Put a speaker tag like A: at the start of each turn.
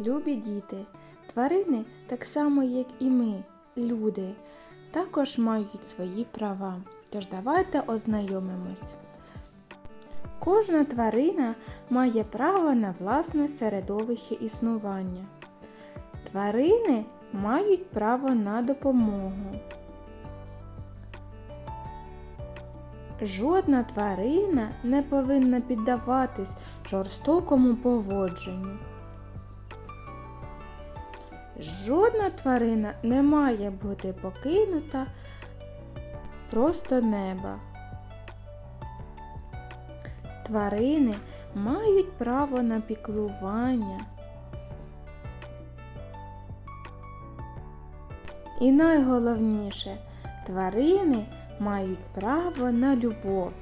A: Любі діти, тварини, так само як і ми, люди, також мають свої права. Тож давайте ознайомимось. Кожна тварина має право на власне середовище існування. Тварини мають право на допомогу. Жодна тварина не повинна піддаватись жорстокому поводженню. Жодна тварина не має бути покинута просто неба. Тварини мають право на піклування. І найголовніше, тварини мають право на любов.